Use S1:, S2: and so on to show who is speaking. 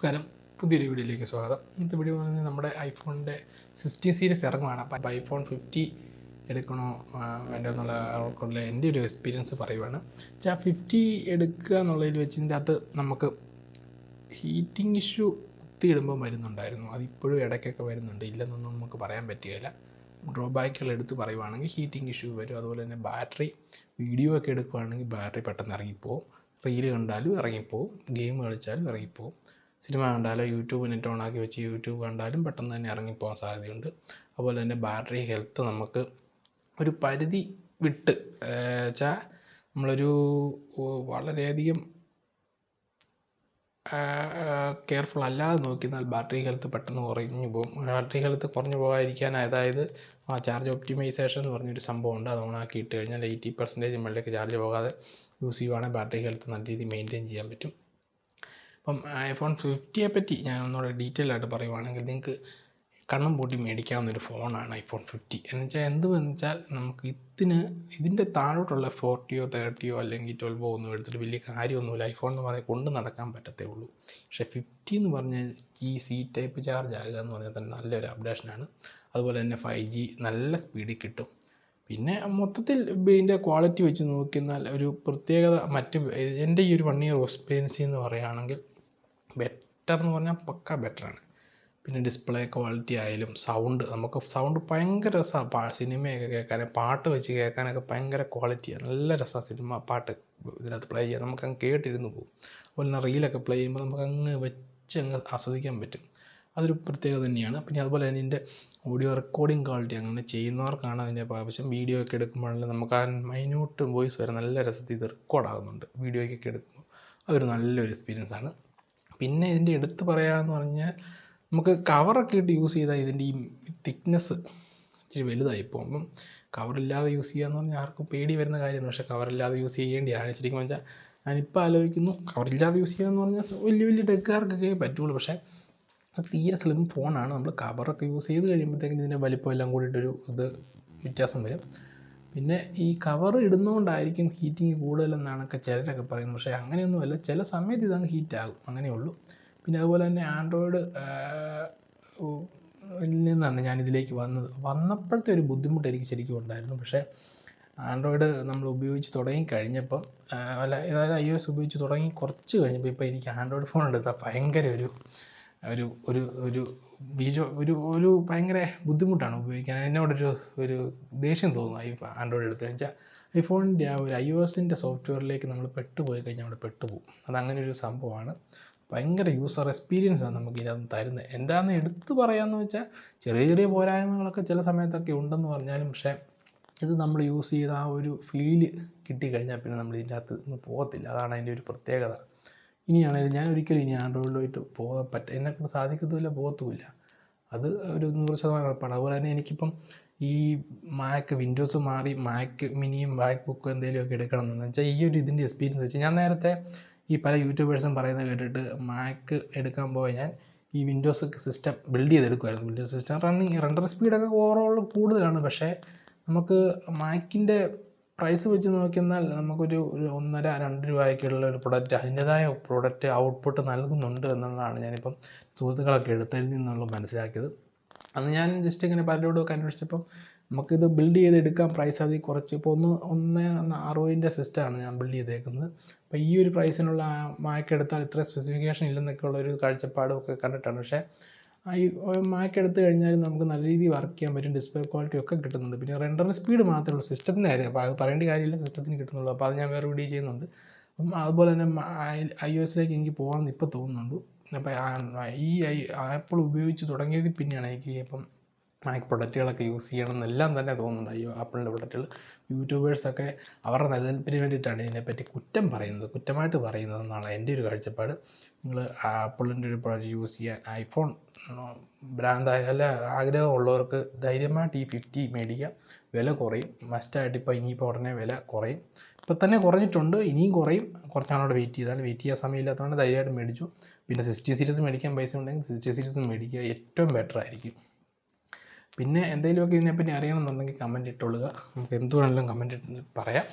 S1: നമസ്കാരം. പുതിയൊരു വീഡിയോയിലേക്ക് സ്വാഗതം. ഇന്നത്തെ വീഡിയോ പറയുന്നത് നമ്മുടെ ഐഫോണിന്റെ സിക്സ്റ്റി സീരീസ് ഇറങ്ങുവാണ്. അപ്പോൾ ഐഫോൺ ഫിഫ്റ്റി എടുക്കണോ വേണ്ടോ എന്നുള്ള എന്റെ ഒരു എക്സ്പീരിയൻസ് പറയുവാണ്. വെച്ചാൽ ഫിഫ്റ്റി എടുക്കുക എന്നുള്ളതിൽ വെച്ച് ഇതിന്റെ അകത്ത് നമുക്ക് ഹീറ്റിംഗ് ഇഷ്യൂ കുത്തിയിടുമ്പോൾ വരുന്നുണ്ടായിരുന്നു. അതിപ്പോഴും ഇടയ്ക്കൊക്കെ വരുന്നുണ്ട്. ഇല്ലെന്നൊന്നും നമുക്ക് പറയാൻ പറ്റുകയില്ല. ഡ്രോബാക്കുകൾ എടുത്ത് പറയുവാണെങ്കിൽ ഹീറ്റിംഗ് ഇഷ്യൂ വരും. അതുപോലെ തന്നെ ബാറ്ററി വീഡിയോ ഒക്കെ എടുക്കുകയാണെങ്കിൽ ബാറ്ററി പെട്ടെന്ന് ഇറങ്ങിപ്പോവും. റീൽ കണ്ടാലും ഇറങ്ങിപ്പോവും. ഗെയിം കളിച്ചാലും ഇറങ്ങിപ്പോവും. സിനിമ കണ്ടാലോ? യൂട്യൂബ് നെറ്റ് ഓൺ ആക്കി വെച്ച് യൂട്യൂബ് കണ്ടാലും പെട്ടെന്ന് തന്നെ ഇറങ്ങിപ്പോകാൻ സാധ്യതയുണ്ട്. അതുപോലെ തന്നെ ബാറ്ററി ഹെൽത്ത് നമുക്ക് ഒരു പരിധി വിട്ട് വെച്ചാൽ നമ്മളൊരു വളരെയധികം കെയർഫുൾ അല്ലാതെ നോക്കിയാൽ ബാറ്ററി ഹെൽത്ത് പെട്ടെന്ന് കുറഞ്ഞു പോകും. ബാറ്ററി ഹെൽത്ത് കുറഞ്ഞു പോകാതിരിക്കാൻ അതായത് ആ ചാർജ് ഒപ്റ്റിമൈസേഷൻ എന്ന് പറഞ്ഞൊരു സംഭവമുണ്ട്. അത് ഓണാക്കി ഇട്ട് കഴിഞ്ഞാൽ എയ്റ്റി പെർസെന്റേജ് മുകളിലേക്ക് ചാർജ് പോകാതെ യൂസ് ചെയ്യുവാണെങ്കിൽ ബാറ്ററി ഹെൽത്ത് നല്ല രീതിയിൽ മെയിന്റെയിൻ ചെയ്യാൻ പറ്റും. അപ്പം ഐഫോൺ ഫിഫ്റ്റിയെ പറ്റി ഞാൻ ഒന്നുകൂടെ ഡീറ്റെയിൽ ആയിട്ട് പറയുവാണെങ്കിൽ നിങ്ങൾക്ക് കണ്ണും പൂട്ടി മേടിക്കാവുന്ന ഒരു ഫോണാണ് ഐഫോൺ ഫിഫ്റ്റി എന്ന് വെച്ചാൽ എന്തുവെന്ന് വെച്ചാൽ നമുക്ക് ഇതിന് ഇതിന്റെ താഴോട്ടുള്ള ഫോർട്ടിയോ തേർട്ടിയോ അല്ലെങ്കിൽ ട്വൽവോ ഒന്നും എടുത്തിട്ട് വലിയ കാര്യമൊന്നുമില്ല. ഐഫോൺ എന്ന് പറഞ്ഞാൽ കൊണ്ട് നടക്കാൻ പറ്റത്തേ ഉള്ളൂ പക്ഷേ ഫിഫ്റ്റി എന്ന് പറഞ്ഞാൽ ഈ സി ടൈപ്പ് ചാർജ് ആകുക എന്ന് പറഞ്ഞാൽ തന്നെ നല്ലൊരു അപ്ഡേഷനാണ് അതുപോലെ തന്നെ ഫൈവ് ജി നല്ല സ്പീഡിൽ കിട്ടും. പിന്നെ മൊത്തത്തിൽ ഇതിന്റെ ക്വാളിറ്റി വെച്ച് നോക്കിയാൽ ഒരു പ്രത്യേകത മറ്റ് എന്റെ ഈ ഒരു വൺ ഇയർ എക്സ്പീരിയൻസിൽ എന്ന് പറയുകയാണെങ്കിൽ ബെറ്റർ എന്ന് പറഞ്ഞാൽ പക്ക ആണ്. പിന്നെ ഡിസ്പ്ലേ ക്വാളിറ്റി ആയാലും സൗണ്ട് നമുക്ക് സൗണ്ട് ഭയങ്കര രസമാണ് സിനിമയൊക്കെ കേൾക്കാൻ പാട്ട് വെച്ച് കേൾക്കാനൊക്കെ ഭയങ്കര ക്വാളിറ്റിയാണ് നല്ല രസമാണ് സിനിമ പാട്ട് ഇതിനകത്ത് പ്ലേ ചെയ്യാൻ. നമുക്ക് അങ്ങ് കേട്ടിരുന്ന് പോകും. അതുപോലെ തന്നെ റീലൊക്കെ പ്ലേ ചെയ്യുമ്പോൾ നമുക്ക് അങ്ങ് വെച്ച് അങ്ങ് ആസ്വദിക്കാൻ പറ്റും. അതൊരു പ്രത്യേകത തന്നെയാണ്. പിന്നെ അതുപോലെ തന്നെ ഇതിന്റെ ഓഡിയോ റെക്കോർഡിംഗ് ക്വാളിറ്റി അങ്ങനെ ചെയ്യുന്നവർക്കാണ് അതിന്റെ ആവശ്യം. വീഡിയോ ഒക്കെ എടുക്കുമ്പോഴാണ് നമുക്ക് ആ മൈന്യൂട്ട് വോയിസ് വരെ നല്ല രസത്തിൽ ഇത് റെക്കോർഡ് ആകുന്നുണ്ട്. വീഡിയോയ്ക്കൊക്കെ എടുക്കുമ്പോൾ അതൊരു നല്ലൊരു എക്സ്പീരിയൻസ് ആണ്. പിന്നെ ഇതിന്റെ എടുത്ത് പറയാമെന്ന് പറഞ്ഞാൽ നമുക്ക് കവറൊക്കെ ഇട്ട് യൂസ് ചെയ്താൽ ഇതിന്റെ ഈ തിക്നെസ് ഇച്ചിരി വലുതായി പോകും. അപ്പം കവറില്ലാതെ യൂസ് ചെയ്യുക എന്ന് പറഞ്ഞാൽ ആർക്കും പേടി വരുന്ന കാര്യമാണ്. പക്ഷേ കവറില്ലാതെ യൂസ് ചെയ്യേണ്ടിയാണ് ശരിക്കും വെച്ചാൽ ഞാനിപ്പോൾ ആലോചിക്കുന്നു കവറില്ലാതെ യൂസ് ചെയ്യുക എന്ന് പറഞ്ഞാൽ വലിയ വലിയ ടെക്കാർക്കൊക്കെ പറ്റുള്ളൂ. പക്ഷേ അത് തീരെ സ്ലിം ഫോണാണ് നമ്മൾ കവറൊക്കെ യൂസ് ചെയ്ത് കഴിയുമ്പോഴത്തേക്കും ഇതിന്റെ വലിപ്പം എല്ലാം കൂടിയിട്ടൊരു ഇത് വ്യത്യാസം വരും. പിന്നെ ഈ കവർ ഇടുന്നതുകൊണ്ടായിരിക്കും ഹീറ്റിംഗ് കൂടുതലെന്നാണൊക്കെ ചിലരൊക്കെ പറയുന്നത്. പക്ഷേ അങ്ങനെയൊന്നുമല്ല. ചില സമയത്ത് ഇതങ്ങ് ഹീറ്റാകും അങ്ങനെയുള്ളൂ പിന്നെ അതുപോലെ തന്നെ ആൻഡ്രോയിഡ് നിന്നാണ് ഞാനിതിലേക്ക് വന്നത്. വന്നപ്പോഴത്തെ ഒരു ബുദ്ധിമുട്ട് എനിക്ക് ശരിക്കും ഉണ്ടായിരുന്നു. പക്ഷേ ആൻഡ്രോയിഡ് നമ്മൾ ഉപയോഗിച്ച് തുടങ്ങി കഴിഞ്ഞപ്പം അല്ല അതായത് ഐ എസ് ഉപയോഗിച്ച് തുടങ്ങി കുറച്ച് കഴിഞ്ഞപ്പോൾ ഇപ്പോൾ എനിക്ക് ആൻഡ്രോയിഡ് ഫോൺ എടുത്താൽ ഭയങ്കര ഒരു ഒരു ഒരു ഒരു വീഡിയോ ഒരു ഒരു ഭയങ്കര ബുദ്ധിമുട്ടാണ് ഉപയോഗിക്കാൻ. എന്നോട് ഒരു ഒരു ദേഷ്യം തോന്നും ഐ ആൻഡ്രോയിഡ് എടുത്തു വെച്ചാൽ ഐഫോണിന്റെ ആ ഒരു ഐ ഒ എസിന്റെ സോഫ്റ്റ്വെയറിലേക്ക് നമ്മൾ പെട്ടുപോയി കഴിഞ്ഞാൽ അവിടെ പെട്ടുപോകും. അങ്ങനെ ഒരു സംഭവമാണ്. ഭയങ്കര യൂസർ എക്സ്പീരിയൻസ് ആണ് നമുക്ക് ഇതിനകത്ത് തരുന്നത്. എന്താണെന്ന് എടുത്തു പറയാമെന്ന് വെച്ചാൽ ചെറിയ ചെറിയ പോരായ്മകളൊക്കെ ചില സമയത്തൊക്കെ ഉണ്ടെന്ന് പറഞ്ഞാലും പക്ഷേ ഇത് നമ്മൾ യൂസ് ചെയ്ത ആ ഒരു ഫീൽ കിട്ടിക്കഴിഞ്ഞാൽ പിന്നെ നമ്മൾ ഇതിന്റെ അകത്ത് നിന്ന് പോകത്തില്ല. അതാണ് അതിന്റെ ഒരു പ്രത്യേകത. ഇനിയാണെങ്കിലും ഞാൻ ഒരിക്കലും ഇനി ആൻഡ്രോയിഡിലോട്ട് പോകാൻ പറ്റ എന്നെക്കൊണ്ട് സാധിക്കത്തുമില്ല പോകത്തുമില്ല. അത് ഒരു നൂറ് ശതമാനം ഉറപ്പാണ്. അതുപോലെ തന്നെ എനിക്കിപ്പം ഈ മാക്ക് വിൻഡോസ് മാറി മാക്ക് മിനിയും മാക്ക് ബുക്കും എന്തെങ്കിലുമൊക്കെ എടുക്കണം എന്ന് വെച്ചാൽ ഈ ഒരു ഇതിന്റെ എക്സ്പീരിയൻസ് വെച്ച് ഞാൻ നേരത്തെ ഈ പല യൂട്യൂബേഴ്സും പറയുന്നത് കേട്ടിട്ട് മാക്ക് എടുക്കാൻ പോയി ഞാൻ ഈ വിൻഡോസ് സിസ്റ്റം ബിൽഡ് ചെയ്തെടുക്കുമായിരുന്നു വിൻഡോസ് സിസ്റ്റം റണ്ണിങ് റണ്ടർ സ്പീഡൊക്കെ ഓവറോൾ കൂടുതലാണ്. പക്ഷേ നമുക്ക് മാക്കിന്റെ പ്രൈസ് വെച്ച് നോക്കിയെന്നാൽ നമുക്കൊരു ഒരു ഒന്നര രണ്ട് രൂപയ്ക്കുള്ള ഒരു പ്രൊഡക്റ്റ് അതിന്റെതായ പ്രൊഡക്റ്റ് ഔട്ട്പുട്ട് നൽകുന്നുണ്ട് എന്നുള്ളതാണ് ഞാനിപ്പം സുഹൃത്തുക്കളൊക്കെ എടുത്തതിൽ നിന്നുള്ള മനസ്സിലാക്കിയത്. അന്ന് ഞാൻ ജസ്റ്റ് ഇങ്ങനെ പലരോടൊക്കെ അന്വേഷിച്ചപ്പം നമുക്കിത് ബിൽഡ് ചെയ്തെടുക്കാൻ പ്രൈസ് അതിൽ കുറച്ച്. ഇപ്പോൾ ഒന്ന് ഒന്ന് അറുപതിന്റെ സിസ്റ്റമാണ് ഞാൻ ബിൽഡ് ചെയ്തേക്കുന്നത്. അപ്പോൾ ഈ ഒരു പ്രൈസിനുള്ള മായ്ക്കെടുത്താൽ ഇത്ര സ്പെസിഫിക്കേഷൻ ഇല്ലെന്നൊക്കെ ഉള്ളൊരു കാഴ്ചപ്പാടും ഒക്കെ കണ്ടിട്ടാണ്. പക്ഷേ ഈ മാക്ക് എടുത്ത് കഴിഞ്ഞാൽ നമുക്ക് നല്ല രീതിയിൽ വർക്ക് ചെയ്യാൻ പറ്റും ഡിസ്പ്ലേ ക്വാളിറ്റി ഒക്കെ കിട്ടുന്നുണ്ട്. പിന്നെ റെൻഡറിന് സ്പീഡ് മാത്രമേ ഉള്ളൂ. സിസ്റ്റത്തിന്റെ കാര്യം അപ്പോൾ അത് പറയേണ്ട കാര്യമില്ല സിസ്റ്റത്തിന് കിട്ടുന്നുള്ളൂ. അപ്പോൾ അത് ഞാൻ വേറെ വീഡിയോ ചെയ്യുന്നുണ്ട്. അപ്പം അതുപോലെ തന്നെ ഐ ഒ എസിലേക്ക് എനിക്ക് പോകാമെന്ന് ഇപ്പോൾ തോന്നുന്നുണ്ട്. അപ്പോൾ ഈ ആപ്പിൾ ഉപയോഗിച്ച് തുടങ്ങിയതിൽ പിന്നെയാണ് എനിക്ക് ഇപ്പം മാക് പ്രൊഡക്റ്റുകളൊക്കെ യൂസ് ചെയ്യണം എന്നെല്ലാം തന്നെ തോന്നുന്നുണ്ട്. അയ്യോ ആപ്പിളിന്റെ പ്രൊഡക്റ്റുകൾ യൂട്യൂബേഴ്സൊക്കെ അവരുടെ നിലനിൽപ്പിന് വേണ്ടിയിട്ടാണ് ഇതിനെപ്പറ്റി കുറ്റം പറയുന്നത്. കുറ്റമായിട്ട് പറയുന്നതെന്നാണ് എന്റെ ഒരു കാഴ്ചപ്പാട്. നിങ്ങൾ ആപ്പിളിന്റെ ഒരു പ്രൊഡക്റ്റ് യൂസ് ചെയ്യാൻ ഐഫോൺ ബ്രാൻഡായ അല്ല ആഗ്രഹമുള്ളവർക്ക് ധൈര്യമായിട്ട് ഈ ഫിഫ്റ്റി മേടിക്കാം. വില കുറയും. മസ്റ്റായിട്ട് ഇപ്പോൾ ഇനിയിപ്പോൾ ഉടനെ വില കുറയും. ഇപ്പം തന്നെ കുറഞ്ഞിട്ടുണ്ട്. ഇനിയും കുറയും. കുറച്ച് നാളോടെ വെയിറ്റ് ചെയ്താൽ വെയിറ്റ് ചെയ്യാൻ സമയമില്ലാത്തതുകൊണ്ട് ധൈര്യമായിട്ട് മേടിച്ചു. പിന്നെ സിക്സ്റ്റി സീരീസ് മേടിക്കാൻ പൈസ ഉണ്ടെങ്കിൽ സിക്സ്റ്റി സീരീസ് മേടിക്കുക. ഏറ്റവും ബെറ്റർ ആയിരിക്കും. പിന്നെ എന്തെങ്കിലുമൊക്കെ ഇതിനെപ്പറ്റി അറിയണമെന്നുണ്ടെങ്കിൽ കമന്റ് ഇട്ടുകൊള്ളുക നമുക്ക് എന്ത് വേണമെങ്കിലും കമന്റ് പറയാം.